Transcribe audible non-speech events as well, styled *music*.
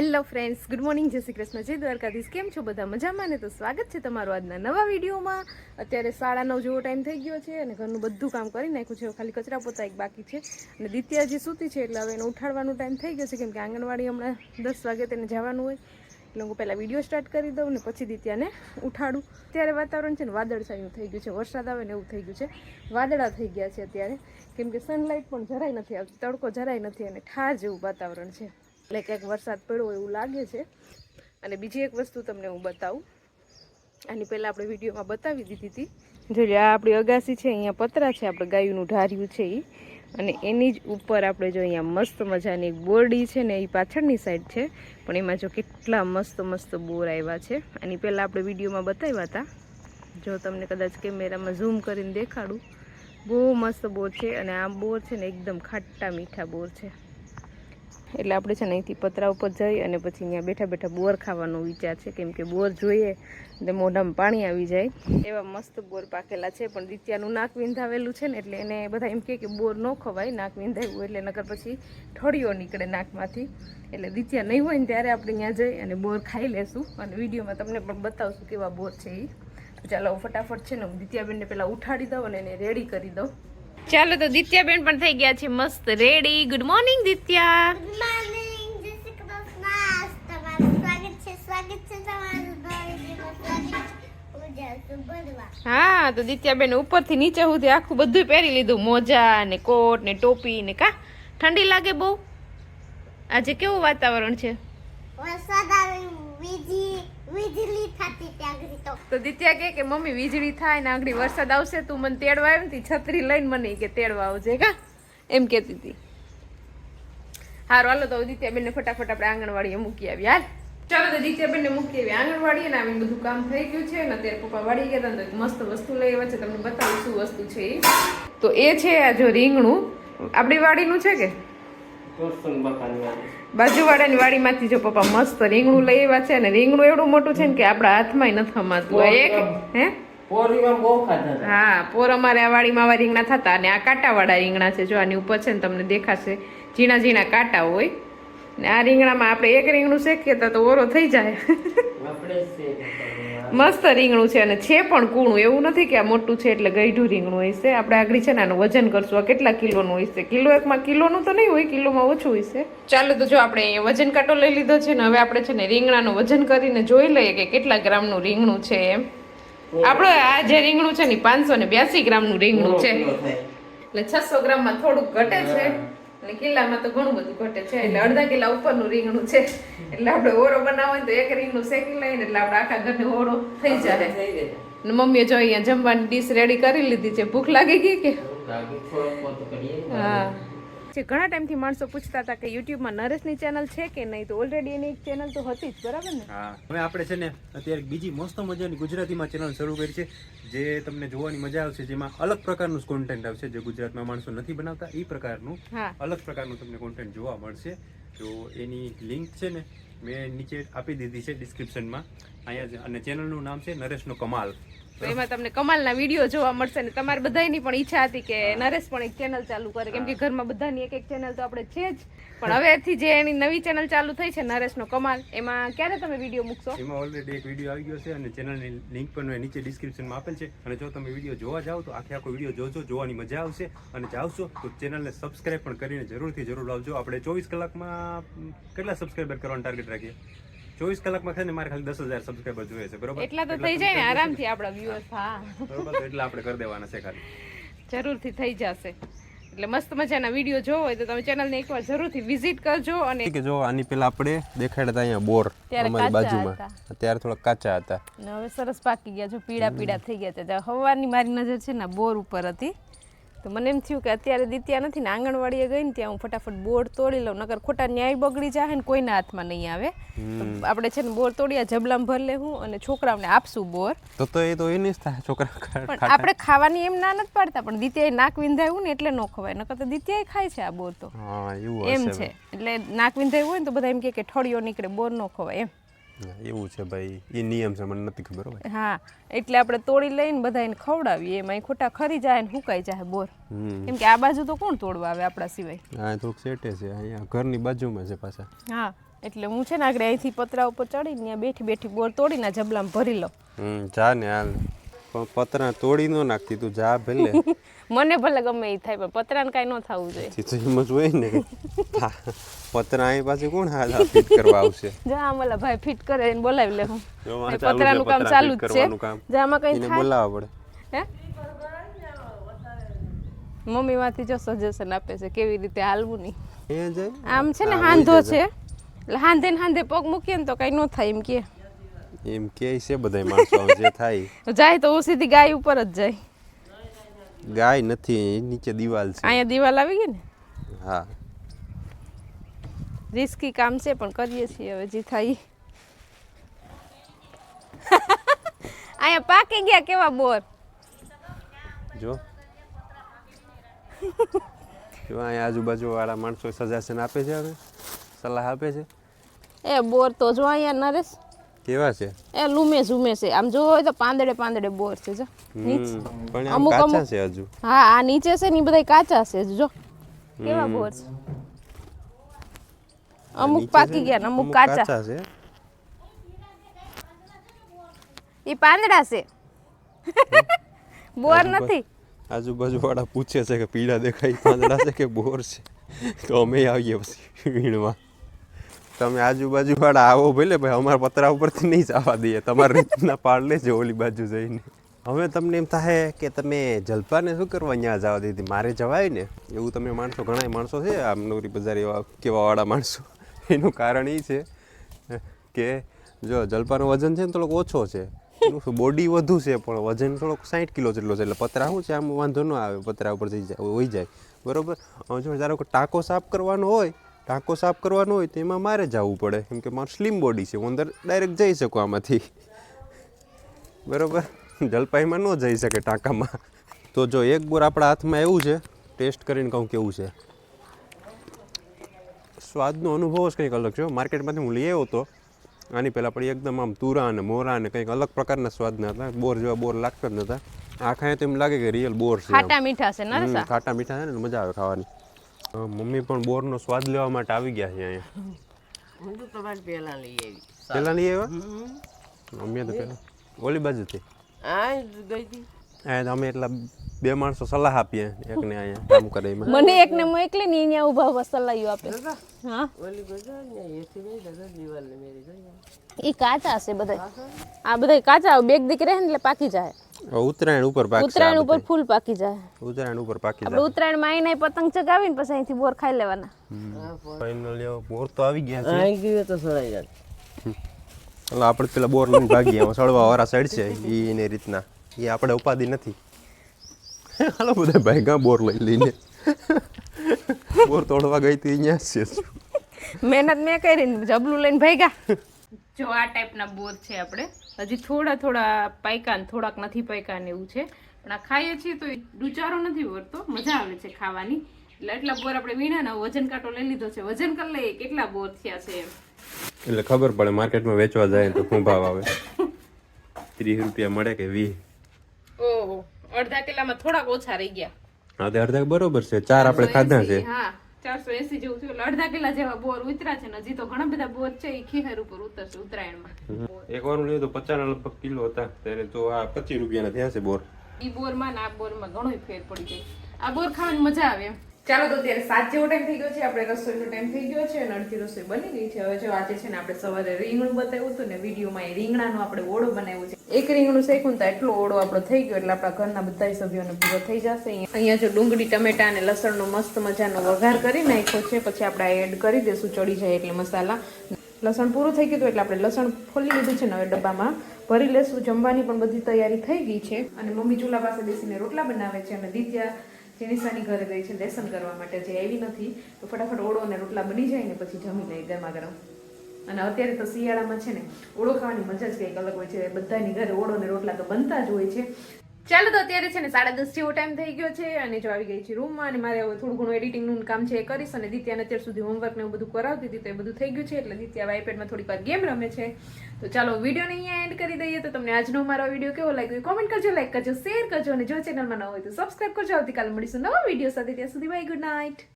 Hello friends, good morning, જય શ્રી કૃષ્ણ, જય દ્વારકાધીશ. કેમ છો બધા? મજામાં ને? તો સ્વાગત છે તમારું આજના નવા વિડીયોમાં. અત્યારે સાડા નવ જેવો ટાઈમ થઈ ગયો છે અને ઘરનું બધું કામ કરી નાખ્યું છે. ખાલી કચરા પોતા એક બાકી છે. અને દિત્યા જે સૂતી છે, એટલે હવે એને ઉઠાડવાનો ટાઈમ થઈ ગયો છે. કેમ કે આંગણવાડી હમણાં દસ વાગે તેને જવાનું હોય. એટલે હું પહેલાં વીડિયો સ્ટાર્ટ કરી દઉં ને પછી દિત્યાને ઉઠાડું. અત્યારે વાતાવરણ છે ને વાદળછાયું થઈ ગયું છે. વરસાદ આવે ને એવું થઈ ગયું છે. વાદળા થઈ ગયા છે અત્યારે. કેમ કે સનલાઇટ પણ જરાય નથી આવતી, તડકો જરાય નથી અને ઠાર જેવું વાતાવરણ છે. એટલે ક્યાંક વરસાદ પડ્યો એવું લાગે છે. અને બીજી એક વસ્તુ તમને હું બતાવું. આની પહેલાં આપણે વિડીયોમાં બતાવી દીધી હતી. જોઈએ આ આપણી અગાસી છે, અહીંયા પતરા છે, આપણે ગાયુંનું ઢાર્યું છે એ અને એની જ ઉપર આપણે જો અહીંયા મસ્ત મજાની બોરડી છે ને, એ પાછળની સાઈડ છે. પણ એમાં જો કેટલા મસ્ત મસ્ત બોર આવ્યા છે. આની પહેલાં આપણે વિડીયોમાં બતાવ્યા હતા. જો તમને કદાચ કેમેરામાં ઝૂમ કરીને દેખાડું. બહુ મસ્ત બોર છે અને આ બોર છે ને, એકદમ ખાટા મીઠા બોર છે. એટલે આપણે છે ને અહીંથી પતરા ઉપર જઈ અને પછી અહીંયા બેઠા બેઠા બોર ખાવાનો વિચાર છે. કેમ કે બોર જોઈએ એટલે મોઢામાં પાણી આવી જાય. એવા મસ્ત બોર પાકેલા છે. પણ દિત્યાનું નાક વિંધાવેલું છે ને એટલે એને બધા એમ કહે કે બોર ન ખવાય, નાક વિંધાવ્યું એટલે નકર પછી ઠળિયો નીકળે નાકમાંથી. એટલે દિત્યા નહીં હોય ને ત્યારે આપણે અહીંયા જઈ અને બોર ખાઈ લેશું. અને વિડીયોમાં તમને પણ બતાવશું કેવા બોર છે એ તો ચાલો ફટાફટ છે ને હું દિત્યાબેનને પહેલાં ઉઠાડી દઉં અને એને રેડી કરી દઉં. ચાલો તો દિત્યાબેન પણ થઈ ગયા છે મસ્ત રેડી ગુડ મોર્નિંગ દિત્યા. હું તો દિત્યાબેન ઉપરથી નીચે સુધી આખું બધું પહેરી લીધું. મોજા ને કોટ ને ટોપી ને કા? ઠંડી લાગે બહુ? આજે કેવું વાતાવરણ છે? વરસાદ આવે વીજળી વીજળી થતી તો તો. દિત્યા કે કે, મમ્મી, વીજળી થાય ને આગળ વરસાદ આવશે તું મને તેડવા આવી ને છત્રી લઈને મને કે તેડવા આવજે કા. એમ કહેતી હતી હારું, હાલો તો દિત્યાબેનને ફટાફટ આપણે આંગણવાડીએ મૂકી આવી હાલ. ચાલો તો બેન મૂકી આવી આંગણવાડી ને આવીને બધું કામ થઈ ગયું છે ને અત્યારે પપ્પા વાળી ગયા તો મસ્ત વસ્તુ લઈ આવ્યા છે. તમને બતાવું શું વસ્તુ છે તો એ છે આ જો રીંગણું. આપણી વાડીનું છે કે? બાજુવાળાની વાડીમાંથી જો પપ્પા મસ્ત રીંગણું લઈ આવ્યા છે અને રીંગણું એવડું મોટું છે ને કે આપણા હાથમાં નથી હમાતું એક હે. હા પોર અમારે આ વાડીમાં આવા રીંગણા થતા અને આ કાંટાવાળા રીંગણા છે. જો આની ઉપર છે ને તમને દેખાશે ઝીણા ઝીણા કાંટા હોય. ને આ રીંગણામાં આપણે એક રીંગણું શેકીએ તો ઓરો થઈ જાય. આપણે. મસ્ત રીંગણું છે અને છે પણ કૂણું. એવું નથી કે આ મોટું છે એટલે ગઈઢું રીંગણું હોય છે. આપણે આગળ છે ને આનું વજન કરશું. આ કેટલા કિલોનું હોય છે? કિલો એકમાં કિલોનું તો નહીં હોય કિલોમાં ઓછું હોય છે. ચાલો તો જો આપણે અહીંયા વજન કાંટો લઈ લીધો છે ને હવે આપણે છે ને રીંગણાનું વજન કરીને જોઈ લઈએ કે કેટલા ગ્રામનું રીંગણું છે એમ. આપણે આ જે રીંગણું છે ને પાંચસો ને બ્યાસી ગ્રામનું રીંગણું છે. એટલે છસો ગ્રામમાં થોડુંક ઘટે છે. અને કિલ્લામાં તો ઘણું બધું ઘટે છે. એટલે અડધા કિલ્લા ઉપરનું રીંગણું છે. એટલે આપણે ઓરો બનાવો હોય તો એક રીંગણું શેકી લઈને એટલે આપણે આખા ઘરને ઓરો થઈ જાય. ને મમ્મીએ જો અહીંયા જમવાની ડીશ રેડી કરી લીધી છે. ભૂખ લાગી ગઈ કે. હા. જે ઘણા ટાઈમથી માણસો પૂછતા હતા કે યુટ્યુબમાં નરેશની ચેનલ છે કે નહીં તો ઓલરેડી એની એક ચેનલ તો હતી જ બરાબર ને? હા. હવે આપણે છે ને અત્યારે બીજી મસ્ત મજાની ગુજરાતીમાં ચેનલ શરૂ કરી છે જે તમને જોવાની મજા આવશે જેમાં અલગ પ્રકારનું કોન્ટેન્ટ આવશે જે ગુજરાતમાં માણસો નથી બનાવતા એ પ્રકારનું અલગ પ્રકારનું તમને કોન્ટેન્ટ જોવા મળશે. તો એની લિંક છે ને મેં નીચે આપી દીધી છે ડિસ્ક્રિપ્શનમાં અહીંયા અને ચેનલનું નામ છે નરેશનો કમાલ. તો એમાં તમને કમાલના વીડિયો જોવા મળશે ને તમારે બધાની પણ ઈચ્છા હતી કે નરેશ પણ એક ચેનલ ચાલુ કરે. કેમ કે ઘરમાં બધાની એક એક ચેનલ તો આપણે છે જ. પણ હવેથી જે એની નવી ચેનલ ચાલુ થઈ છે, નરેશનો કમાલ, એમાં ક્યારે તમે વીડિયો મૂકશો? એમાં ઓલરેડી એક વીડિયો આવી ગયો છે અને ચેનલની લિંક પણ નીચે ડિસ્ક્રિપ્શનમાં આપેલ છે. અને જો તમે વીડિયો જોવા જાઓ તો આખે આખો વીડિયો જોજો, જોવાની મજા આવશે. અને જાવશો તો ચેનલને સબસ્ક્રાઇબ પણ કરીને જરૂરથી જરૂર આવજો. આપણે ચોવીસ કલાકમાં કેટલા સબસ્ક્રાઇબર કરવાનું ટાર્ગેટ રાખીએ? ચોવીસ કલાકમાં છે ને મારે ખાલી દસ હજાર સબસ્ક્રાઈબર જોઈએ છે બરોબર? એટલા તો થઈ જાય ને આરામથી આપણા વ્યૂઅર્સ હા. બરોબર એટલે આપણે કરી દેવાના છે ખાલી. જરૂરથી થઈ જશે. એટલે મસ્ત મજાના વીડિયો જોવો હોય તો તમે ચેનલને એકવાર જરૂરથી વિઝિટ કરજો અને કે જો આની પેલા આપણે દેખાડતા હતા અહીંયા બોર ત્યારે અમારી કાચા બાજુમાં. અત્યારે થોડા કાચા હતા. હવે સરસ પાકી ગયા જો પીળા પીળા થઈ ગયા હતા હવાની મારી નજર છે ને બોર ઉપર હતી. તો મને એમ થયું કે અત્યારે દીત્યા નથી ને આંગણવાડીએ ગઈ ને ત્યાં હું ફટાફટ બોર તોડી લઉં નકર ખોટા ન્યાય બગડી જાય ને કોઈના હાથમાં નહીં આવે. આપણે છે ને બોર તોડ્યા જબલામાં ભર લેવું અને છોકરાઓને આપશું બોર. તો તો એ તો એ નહીં છોકરા પણ આપણે ખાવાની એમ ના નથી પાડતા પણ દિત્યાએ નાક વિંધાયું ને એટલે ન ખવાય નકર તો દિત્યાએ ખાય છે આ બોર તો. એમ છે. એટલે નાક વિંધાયું હોય ને તો બધા એમ કે ઠળિયો નીકળે બોર ન ખવાય એમ. એવું છે ભાઈ. એ નિયમ છે મને નથી ખબર હોય. હા એટલે આપણે તોડી લઈને બધા એને ખવડાવીએ એમાં ખોટા ખરી જાય ને હુકાઈ જાય બોર. કેમ કે આ બાજુ તો કોણ તોડવા આવે આપણા સિવાય? હા થોડુંક સેટે છે અહીંયા ઘરની બાજુમાં છે પાછા. હા એટલે હું છે ને આગળ અહીંથી પતરા ઉપર ચડીને ત્યાં બેઠી બેઠી બોર તોડીને જબલામાં ભરી લઉં. જા ને હાલ. પણ પતરા તોડી ન નાખતી તું જા ભલે. *laughs* મને ભલે ગમે એ થાય પણ પતરાને કાંઈ ન થવું જોઈએ. તો એમ જ હોય ને પતરા અહીં પાછી કોણ હાથ ફિટ કરવા આવશે? *laughs* જા આમલા ભાઈ ફિટ કરે એને બોલાવી લે હું પતરાનું કામ ચાલુ જ છે. જા આમાં કંઈ થાય? બોલાવવા પડે. હે? મમ્મી માંથી જો સજેશન આપે છે કેવી રીતે હાલવું નહીં. આમ છે ને હાંધો છે. એટલે હાંધે ને હાંધે પગ મૂકીએ ને તો કઈ ન થાય એમ કે એમ કે છે બધા માણસો જે થાય. *laughs* જાય તો સીધી ગાય ઉપર જ જાય. ગાય નથી નીચે દિવાલ છે. અહીંયા દિવાલ આવી ગઈ ને? હા. રિસ્કી કામ છે પણ કરીએ છીએ હવે જે થાય. *laughs* અહીંયા પાકી ગયા કેવા બોર? જો. જો અહીંયા આજુબાજુ વાળા માણસો સજેશન આપે છે હવે સલાહ આપે છે. એ બોર તો જો અહીંયા નરેશ. કેવા છે? એ લૂમે ઝૂમે છે. આમ જોવો હોય તો પાંદડે પાંદડે બોર છે જો. પણ આમ કાચા છે હજુ. હા આ નીચે છે ને બધાય કાચા છે જો. કેવા બોર છે? અમુક પાકી ગયા ને અમુક કાચા. છે. એ પાંદડા છે. બોર નથી. આજુબાજુ વાળા પૂછે છે કે પીળા દેખાય પાંદડા છે કે બોર છે? તો અમે આવીએ પછી વીણવા. તમે આજુબાજુ વાળા આવો ભલે ભાઈ, અમારા પતરા ઉપરથી નહીં જવા દઈએ. તમારી રીતના પાડ લેજો ઓલી બાજુ જઈને. હવે તમને એમ થાય કે તમે જલપાને શું કરવા ત્યાં જવા દીધી મારે જવાય ને? એવું તમે માણસો ઘણા માણસો છે આમ નોરી બજાર એવા કેવાવાળા માણસો. એનું કારણ એ છે કે જો જલપાનો વજન છે ને થોડોક ઓછો છે. બોડી વધુ છે, પણ વજન થોડોક સાઠ કિલો જેટલો છે. એટલે પતરા શું છે? આમ વાંધો ન આવે, પતરા ઉપર જઈ જાય હોઈ જાય. બરોબર? જો ધારો કે ટાંકો સાફ કરવાનો હોય ટાંકો સાફ કરવાનો હોય તો એમાં મારે જવું પડે. કેમ કે મારું સ્લિમ બોડી છે હું અંદર ડાયરેક્ટ જઈ શકું આમાંથી. બરોબર? જલપાઈમાં ન જઈ શકે ટાંકામાં. તો જો એક બોર આપણા હાથમાં એવું છે ટેસ્ટ કરીને કહું કેવું છે. સ્વાદનો અનુભવ જ કંઈક અલગ છે માર્કેટમાંથી હું લઈ આવ્યો હતો આની પહેલાં પણ એકદમ આમ તુરા અને મોરા અને કંઈક અલગ પ્રકારના સ્વાદના હતા. બોર જેવા બોર લાગતા જ નહોતા. આ ખાય તો એમ લાગે કે રિયલ બોર છે ખાટા મીઠા છે હમ, ખાટા મીઠા છે ને મજા આવે ખાવાની. મમ્મી પણ બોરનો સ્વાદ લેવા માટે આવી ગયા છે અહીંયા. હું તો તમારે પહેલા લઈ આવી. પહેલા લઈ આવ્યા? મમ્મી તો પહેલા. ઓલી બાજુથી? આ જ ગઈ હતી. અમે એટલા બે માણસો સલાહ આપીએ એકને અહીંયા કામ કરે એમાં. મને એકને મોકલી ને અહીંયા ઊભા ઊભા સલાહ આપે. હા? ઓલી એથી નહીં દાદા મેરી કાચા છે બધા આ બધા કાચા બેગ દીકરે ને એટલે પાકી જાય. ઉત્તરાયણ ઉપર પાકી ઉત્તરાયણ ઉપર ફૂલ પાકી જાય. ઉત્તરાયણ ઉપર પાકી આપણે ઉત્તરાયણમાં આઈને પતંગ ચગાવીને પછી અહીંથી બોર ખાઈ લેવાના. ફાઇનલી બોર તો આવી ગયા છે. આવી ગયો તો સડાઈ જાય. એટલે આપણે પેલા બોર લઈને ભાગીએ એમાં સળવા વાળા સાઈડ છે એની રીતના. એ આપણે ઉપાધિ નથી. હાલો બધા ભાઈ ગા બોર લઈ લઈને. બોર તોડવા ગઈ હતી અહીંયા છે મહેનત મેં કરીને જબલું લઈને ગયા જો આ ટાઈપના બોર છે આપણે. હજી થોડા થોડા પાયકા ને થોડાક નથી પાયકા ને એવું છે. પણ આ ખાઈએ છીએ તો ડુચારો નથી વળતો મજા આવે છે ખાવાની. એટલે એટલા બોર આપણે વીણાના વજન કાંટો લઈ લીધો છે. વજન કરી લઈએ કેટલા બોર થયા છે એમ. એટલે ખબર પડે માર્કેટમાં વેચવા જાય તો શું ભાવ આવે? ત્રીસ રૂપિયા મળે કે વીસ? ઓહો અડધા કિલામાં થોડાક ઓછા રહી ગયા. હા તે અડધા બરોબર છે. ચાર આપણે ખાધા છે. હા. ચારસો એસી જેવું થયું અડધા કિલા જેવા બોર ઉતરા છે ને હજી તો ઘણા બધા બોર છે એ ખીહર ઉપર ઉતરશે ઉત્તરાયણમાં. એક વાર લીધું પચાસ લગભગ કિલો હતા. ત્યારે તો આ પચીસ રૂપિયાના થયા છે બોર. ઈ બોરમાં ને આ બોરમાં ઘણો ફેર પડી જાય આ બોર ખાવાની મજા આવે એમ. ચાલો તો અત્યારે સાત જેવો ટાઈમ થઈ ગયો છે. આપણે રસોઈનો ટાઈમ થઈ ગયો છે અને અડધી રસોઈ બની ગઈ છે. હવે જો આજે છે ને આપણે સવારે રીંગણું બતાવ્યું હતું ને વિડીયોમાં એ રીંગણાનો આપણે ઓળો બનાવ્યો છે. એક રીંગણું શેકું તો એટલો ઓળો આપણો થઈ ગયો, એટલે આપણા ઘરના બધા સભ્યોને પૂરો થઈ જશે. અહીંયા જો ડુંગળી, ટમેટા અને લસણનો મસ્ત મજાનો વઘાર કરી નાખ્યો છે, પછી આપણે એડ કરી દઈશું ચડી જાય એટલે મસાલા. લસણ પૂરું થઈ ગયું એટલે આપણે લસણ ફોલી લીધું છે ને હવે ડબ્બામાં. ભરી લેશું, જમવાની પણ બધી તૈયારી થઈ ગઈ છે. અને મમ્મી ચૂલા પાસે બેસીને રોટલા બનાવે છે અને દિત્યા જેનિસાની ઘરે ગઈ છે લેસન કરવા માટે જે આવી નથી. તો ફટાફટ ઓળો અને રોટલા બની જાય ને પછી જમી લઈએ ગરમા ગરમ. અને અત્યારે તો શિયાળામાં છે ને ઓળો ખાવાની મજા જ કંઈક અલગ હોય છે. બધાની ઘરે ઓળો ને રોટલા તો બનતા જ હોય છે. ચાલો તો અત્યારે છે ને સાડા દસ જેવો ટાઈમ થઈ ગયો છે અને જો આવી ગઈ છે રૂમમાં અને મારે હવે થોડું ઘણું એડિટિંગનું કામ છે એ કરીશ અને દિત્યાને અત્યાર સુધી હોમવર્ક ને બધું કરાવતી હતી તો એ બધું થઈ ગયું છે. એટલે દિત્યા આઈપેડમાં થોડીક વાર ગેમ રમે છે. તો ચાલો વિડીયોને અહીંયા એન્ડ કરી દઈએ. તો તમને આજનો મારો વીડિયો કેવો લાગ્યો કોમેન્ટ કરજો લાઈક કરજો શેર કરજો અને જો ચેનલમાં ન હોય તો સબસ્ક્રાઈબ કરજો. આવતીકાલે મળીશું નવા વીડિયો સાથે. ત્યાં સુધી બાય ગુડ નાઇટ